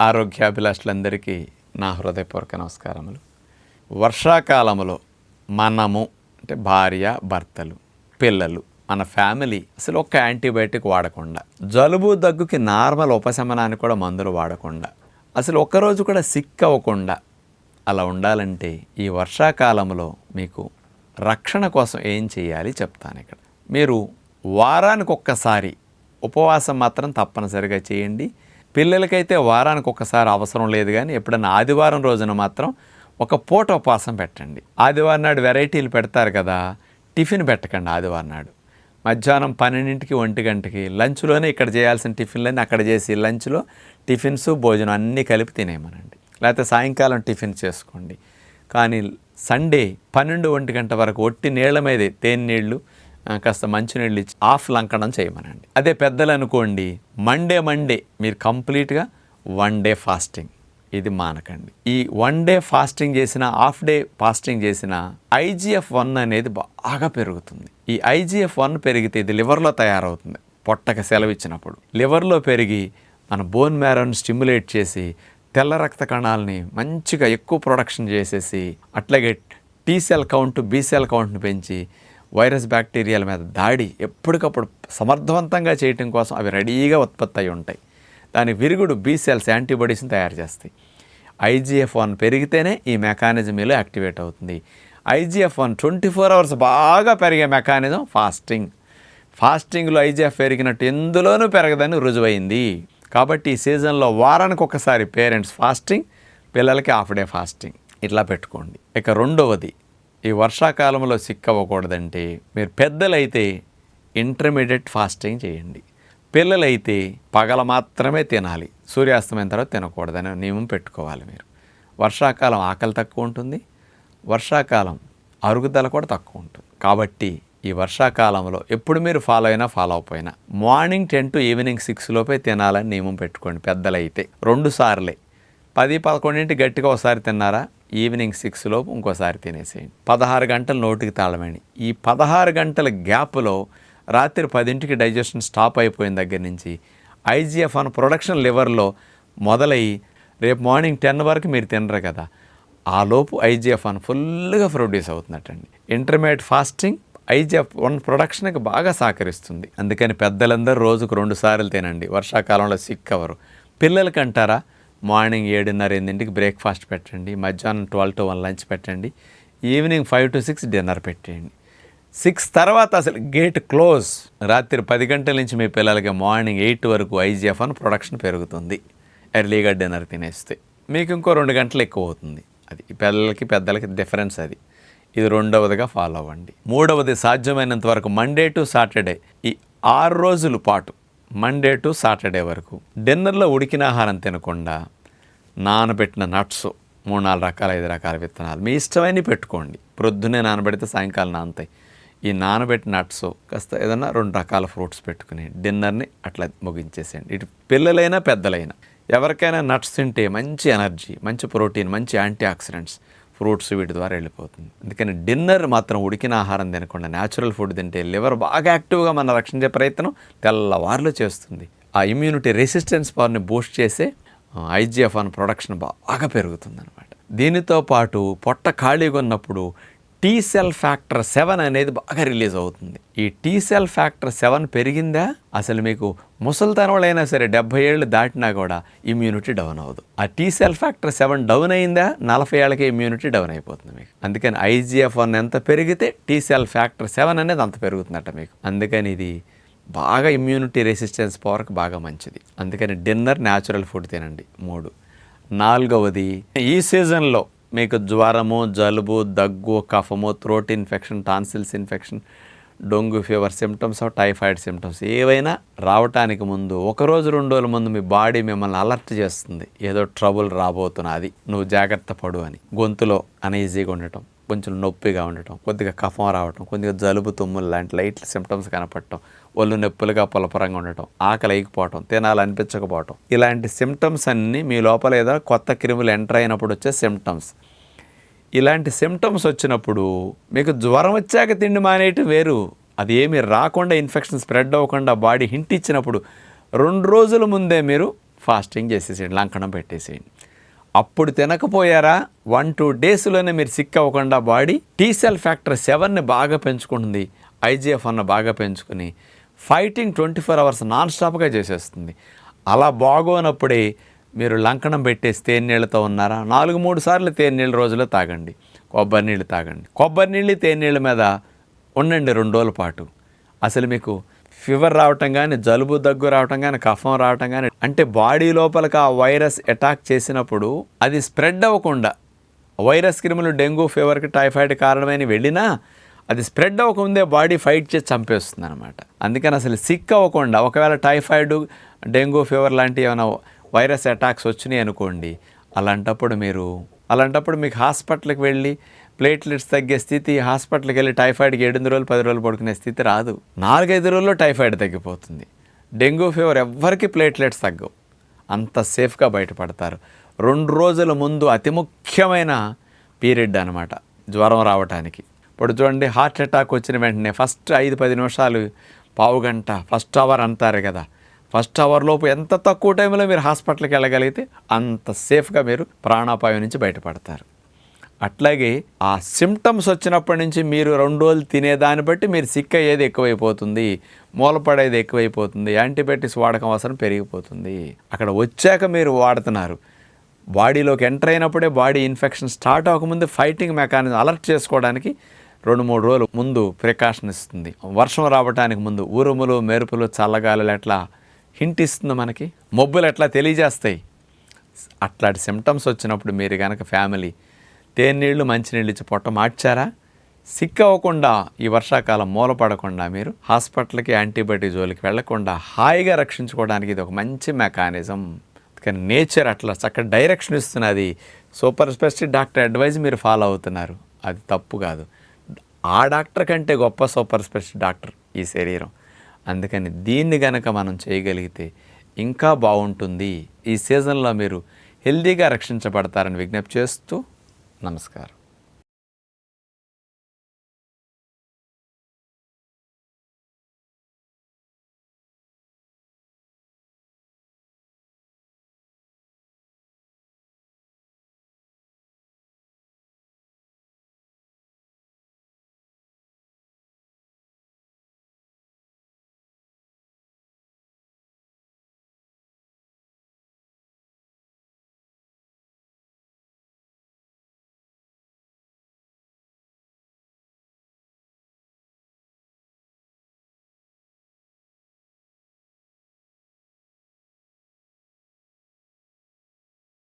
ఆరోగ్యాభిలాషులందరికీ నా హృదయపూర్వక నమస్కారములు. వర్షాకాలంలో మనము అంటే భార్య భర్తలు పిల్లలు మన ఫ్యామిలీ అసలు ఒక్క యాంటీబయాటిక్ వాడకుండా జలుబు దగ్గుకి నార్మల్ ఉపశమనానికి కూడా మందులు వాడకుండా అసలు ఒక్కరోజు కూడా సిక్ అవ్వకుండా అలా ఉండాలంటే ఈ వర్షాకాలంలో మీకు రక్షణ కోసం ఏం చేయాలి చెప్తాను ఇక్కడ. మీరు వారానికి ఒక్కసారి ఉపవాసం మాత్రం తప్పనిసరిగా చేయండి. పిల్లలకైతే వారానికి ఒక్కసారి అవసరం లేదు కానీ ఎప్పుడైనా ఆదివారం రోజున మాత్రం ఒక పూట ఉపవాసం పెట్టండి. ఆదివారం నాడు వెరైటీలు పెడతారు కదా టిఫిన్ పెట్టకండి ఆదివారం నాడు. మధ్యాహ్నం పన్నెండింటికి ఒంటి గంటకి లంచ్లోనే ఇక్కడ చేయాల్సిన టిఫిన్లన్నీ అక్కడ చేసి లంచ్లో టిఫిన్స్ భోజనం అన్నీ కలిపి తినేయమనండి. లేకపోతే సాయంకాలం టిఫిన్ చేసుకోండి. కానీ సండే పన్నెండు ఒంటి గంట వరకు ఒట్టి నీళ్ళ మీదే తేనె నీళ్ళు కాస్త మంచినీళ్ళు ఇచ్చి ఆఫ్ లంకడం చేయమనండి. అదే పెద్దలు అనుకోండి మండే మండే మీరు కంప్లీట్గా వన్ డే ఫాస్టింగ్. ఇది మానకండి. ఈ వన్ డే ఫాస్టింగ్ చేసిన హాఫ్ డే ఫాస్టింగ్ చేసిన ఐజీఎఫ్ వన్ అనేది బాగా పెరుగుతుంది. ఈ ఐజీఎఫ్ వన్ పెరిగితే ఇది లివర్లో తయారవుతుంది. పొట్టక సెలవు ఇచ్చినప్పుడు. లివర్లో పెరిగి మన బోన్ మ్యారోని స్టిమ్యులేట్ చేసి తెల్ల రక్త కణాలని మంచిగా ఎక్కువ ప్రొడక్షన్ చేసేసి అట్లాగే T cell count B cell కౌంట్ని పెంచి వైరస్ బ్యాక్టీరియాల మీద దాడి ఎప్పటికప్పుడు సమర్థవంతంగా చేయటం కోసం అవి రెడీగా ఉత్పత్తి అయి ఉంటాయి. దాని విరుగుడు బీ సెల్స్ యాంటీబాడీస్ని తయారు చేస్తాయి. ఐజీఎఫ్ వన్ పెరిగితేనే ఈ మెకానిజం మీలో యాక్టివేట్ అవుతుంది. IGF one twenty four hours బాగా పెరిగే మెకానిజం ఫాస్టింగ్ ఫాస్టింగ్లో ఐజీఎఫ్ పెరిగినట్టు ఎందులోనూ పెరగదని రుజువైంది. కాబట్టి ఈ సీజన్లో వారానికి ఒకసారి పేరెంట్స్ ఫాస్టింగ్ పిల్లలకి హాఫ్ డే ఫాస్టింగ్ ఇట్లా పెట్టుకోండి. ఇక రెండవది ఈ వర్షాకాలంలో సిక్ అవ్వకూడదంటే మీరు పెద్దలైతే ఇంటర్మీడియట్ ఫాస్టింగ్ చేయండి. పిల్లలైతే పగల మాత్రమే తినాలి. సూర్యాస్తమైన తర్వాత తినకూడదని నియమం పెట్టుకోవాలి మీరు. వర్షాకాలం ఆకలి తక్కువ ఉంటుంది. వర్షాకాలం అరుగుదల కూడా తక్కువ ఉంటుంది. కాబట్టి ఈ వర్షాకాలంలో ఎప్పుడు మీరు ఫాలో అయినా ఫాలో అయిపోయినా morning ten to evening six లోపే తినాలని నియమం పెట్టుకోండి పెద్దలైతే. రెండు సార్లే. పది పదకొండింటి గట్టిగా ఒకసారి తిన్నారా? ఈవినింగ్ సిక్స్ లోపు ఇంకోసారి తినేసేయండి. పదహారు గంటలు నోటికి తాళమేయండి. ఈ పదహారు గంటల గ్యాప్లో రాత్రి పదింటికి డైజెషన్ స్టాప్ అయిపోయిన దగ్గర నుంచి ఐజీఎఫ్ అన్న ప్రొడక్షన్ లివర్లో మొదలయ్యి రేపు మార్నింగ్ టెన్ వరకు మీరు తినరు కదా ఆ లోపు ఐజీఎఫ్ అన్ ఫుల్గా ప్రొడ్యూస్ అవుతున్నట్టండి. ఇంటర్మీడియట్ ఫాస్టింగ్ ఐజీఎఫ్ వన్ ప్రొడక్షన్కి బాగా సహకరిస్తుంది. అందుకని పెద్దలందరూ రోజుకు రెండు సార్లు తినండి. వర్షాకాలంలో సిక్ అవ్వరు. పిల్లలకి అంటారా? మార్నింగ్ ఏడున్నర ఎనిమిదింటికి బ్రేక్ఫాస్ట్ పెట్టండి మధ్యాహ్నం ట్వెల్వ్ టు వన్ లంచ్ పెట్టండి evening five to six dinner పెట్టేయండి. సిక్స్ తర్వాత అసలు గేట్ క్లోజ్ రాత్రి పది గంటల నుంచి మీ పిల్లలకి మార్నింగ్ ఎయిట్ వరకు ఐజీఎఫ్ అని ప్రొడక్షన్ పెరుగుతుంది. ఎర్లీగా డిన్నర్ తినేస్తే మీకు ఇంకో రెండు గంటలు ఎక్కువ అవుతుంది. అది పిల్లలకి పెద్దలకి డిఫరెన్స్ అది. ఇది రెండవదిగా ఫాలో అవ్వండి. మూడవది సాధ్యమైనంత వరకు మండే టు సాటర్డే ఈ ఆరు రోజుల పాటు మండే టు సాటర్డే వరకు. డిన్నర్లో ఉడికిన ఆహారం తినకుండా నానబెట్టిన నట్స్ మూడు నాలుగు రకాల ఐదు రకాల విత్తనాలు. మీ ఇష్టమైనవి పెట్టుకోండి. ప్రొద్దునే నానబెడితే సాయంకాలం నానతాయి. ఈ నానబెట్టిన నట్స్ కాస్త ఏదైనా రెండు రకాల ఫ్రూట్స్ పెట్టుకుని డిన్నర్ని అట్లా ముగించేసేయండి. ఇటు పిల్లలైనా పెద్దలైనా. ఎవరికైనా నట్స్ తింటే మంచి ఎనర్జీ మంచి ప్రోటీన్ మంచి యాంటీ ఆక్సిడెంట్స్ ఫ్రూట్స్ వీటి ద్వారా వెళ్ళిపోతుంది. అందుకని డిన్నర్ మాత్రం ఉడికిన ఆహారం తినకుండా న్యాచురల్ ఫుడ్ తింటే లివర్ బాగా యాక్టివ్గా మన రక్షించే ప్రయత్నం తెల్లవారులు చేస్తుంది. ఆ ఇమ్యూనిటీ రెసిస్టెన్స్ పవర్ని బూస్ట్ చేసే ఐజిఎఫ్ అన్ ప్రొడక్షన్ బాగా పెరుగుతుంది అనమాట దీనితో పాటు పొట్ట ఖాళీగా ఉన్నప్పుడు టీ సెల్ ఫ్యాక్టర్ సెవెన్ అనేది బాగా రిలీజ్ అవుతుంది. ఈ టీ సెల్ ఫ్యాక్టర్ సెవెన్ పెరిగిందా? అసలు మీకు ముసలితనంలో సరే డెబ్బై ఏళ్ళు దాటినా కూడా ఇమ్యూనిటీ డౌన్ అవ్వదు. ఆ T cell factor seven down అయిందా? నలభై ఏళ్ళకి ఇమ్యూనిటీ డౌన్ అయిపోతుంది మీకు. అందుకని ఐజీఎఫ్ వన్ ఎంత పెరిగితే టీ సెల్ ఫ్యాక్టర్ సెవెన్ అనేది అంత పెరుగుతుందట మీకు. అందుకని ఇది బాగా ఇమ్యూనిటీ రెసిస్టెన్స్ పవర్కి బాగా మంచిది. అందుకని డిన్నర్ న్యాచురల్ ఫుడ్ తినండి. మూడు. నాలుగవది ఈ సీజన్లో మీకు జ్వరము జలుబు దగ్గు కఫము throat infection tonsils infection dengue fever symptoms typhoid symptoms ఏవైనా రావటానికి ముందు ఒక రోజు రెండు రోజుల ముందు మీ బాడీ మిమ్మల్ని అలర్ట్ చేస్తుంది. ఏదో ట్రబుల్ రాబోతున్నది. నువ్వు జాగ్రత్త పడు అని. గొంతులో అనీజీగా ఉండటం. కొంచెం నొప్పిగా ఉండటం కొద్దిగా కఫం రావటం కొద్దిగా జలుబు తుమ్ములు లాంటి లైట్ సిమ్టమ్స్ కనపడటం ఒళ్ళు నొప్పులుగా పులపరంగా ఉండటం ఆకలి అయిపోవటం తినాలనిపించకపోవటం. ఇలాంటి సిమ్టమ్స్ అన్నీ మీ లోపల ఏదో కొత్త క్రిములు ఎంటర్ అయినప్పుడు వచ్చే సిమ్టమ్స్ ఇలాంటి సిమ్టమ్స్ వచ్చినప్పుడు మీకు జ్వరం వచ్చాక తిండి మానేయటం వేరు. అది ఏమి రాకుండా ఇన్ఫెక్షన్ స్ప్రెడ్ అవ్వకుండా బాడీ హింట్ ఇచ్చినప్పుడు రెండు రోజుల ముందే మీరు ఫాస్టింగ్ చేసేసేయండి లంకణం పెట్టేసేయండి. అప్పుడు తినకపోయారా? వన్ టూ డేస్లోనే మీరు సిక్ అవ్వకుండా బాడీ టీ సెల్ ఫ్యాక్టర్ సెవెన్ని బాగా పెంచుకుంటుంది. ఐజీఎఫ్ అన్న బాగా పెంచుకుని fighting twenty four hours non స్టాప్గా చేసేస్తుంది. అలా బాగోనప్పుడే మీరు లంకణం పెట్టేసి తేనె నీళ్ళతో ఉన్నారా? నాలుగు మూడు సార్లు తేనె నీళ్ళు రోజులో తాగండి. కొబ్బరి నీళ్ళు తాగండి. కొబ్బరి నీళ్ళు తేనె నీళ్ళ మీద ఉండండి రెండు రోజుల పాటు. అసలు మీకు ఫీవర్ రావటం కానీ జలుబు దగ్గు రావటం కానీ కఫం రావటం కానీ అంటే బాడీ లోపలికి ఆ వైరస్ అటాక్ చేసినప్పుడు అది స్ప్రెడ్ అవ్వకుండా వైరస్ క్రిములు డెంగ్యూ ఫీవర్కి టైఫాయిడ్ కారణమైన వెళ్ళినా అది స్ప్రెడ్ అవ్వకముందే బాడీ ఫైట్ చేసి చంపేస్తుంది అనమాట అందుకని అసలు సిక్ అవ్వకుండా ఒకవేళ టైఫాయిడ్ డెంగ్యూ ఫీవర్ లాంటి ఏమైనా వైరస్ అటాక్స్ వచ్చినాయి అనుకోండి అలాంటప్పుడు మీరు అలాంటప్పుడు మీకు హాస్పిటల్కి వెళ్ళి ప్లేట్లెట్స్ తగ్గే స్థితి హాస్పిటల్కి వెళ్ళి టైఫాయిడ్కి ఎనిమిది రోజులు పది రోజులు పడుకునే స్థితి రాదు. నాలుగైదు రోజుల్లో టైఫాయిడ్ తగ్గిపోతుంది. డెంగ్యూ ఫీవర్ ఎవ్వరికి ప్లేట్లెట్స్ తగ్గవు. అంత సేఫ్గా బయటపడతారు. రెండు రోజుల ముందు అతి ముఖ్యమైన పీరియడ్ అనమాట జ్వరం రావటానికి. ఇప్పుడు చూడండి హార్ట్ అటాక్ వచ్చిన వెంటనే ఫస్ట్ ఐదు పది నిమిషాలు పావు గంట ఫస్ట్ అవర్ అంటారు కదా. ఫస్ట్ అవర్ లోపు ఎంత తక్కువ టైంలో మీరు హాస్పిటల్కి వెళ్ళగలిగితే అంత సేఫ్గా మీరు ప్రాణాపాయం నుంచి బయటపడతారు. అట్లాగే ఆ సిమ్టమ్స్ వచ్చినప్పటి నుంచి మీరు రెండు రోజులు తినేదాన్ని బట్టి మీరు సిక్ అయ్యేది ఎక్కువైపోతుంది మూలపడేది ఎక్కువైపోతుంది యాంటీబయాటిక్స్ వాడకం అవసరం పెరిగిపోతుంది. అక్కడ వచ్చాక మీరు వాడుతున్నారు. బాడీలోకి ఎంటర్ అయినప్పుడే బాడీ ఇన్ఫెక్షన్ స్టార్ట్ అవ్వకముందు ఫైటింగ్ మెకానిజం అలర్ట్ చేసుకోవడానికి రెండు మూడు రోజులు ముందు ప్రికాషన్ ఇస్తుంది. వర్షం రావడానికి ముందు ఉరుములు మెరుపులు చల్లగాలులు ఎట్లా హింట్ ఇస్తుంది మనకి? మబ్బులు ఎట్లా తెలియజేస్తాయి? అట్లాంటి సిమ్టమ్స్ వచ్చినప్పుడు మీరు కనుక ఫ్యామిలీ తేనీళ్ళు మంచినీళ్ళు ఇచ్చి పొట్ట మార్చారా? సిక్ అవ్వకుండా ఈ వర్షాకాలం మూలపడకుండా మీరు హాస్పిటల్కి యాంటీబయాటిక్ జోలికి వెళ్ళకుండా హాయిగా రక్షించుకోవడానికి ఇది ఒక మంచి మెకానిజం. కానీ నేచర్ అట్లా చక్కటి డైరెక్షన్ ఇస్తున్నది. సూపర్ స్పెషలిస్ట్ డాక్టర్ అడ్వైజ్ మీరు ఫాలో అవుతున్నారు. అది తప్పు కాదు. ఆ డాక్టర్ కంటే గొప్ప సూపర్ స్పెషలిస్ట్ డాక్టర్ ఈ శరీరం. అందుకని దీన్ని గనక మనం చేయగలిగితే ఇంకా బాగుంటుంది. ఈ సీజన్లో మీరు హెల్దీగా రక్షించబడతారని విజ్ఞప్తి చేస్తూ നമസ്കാരം.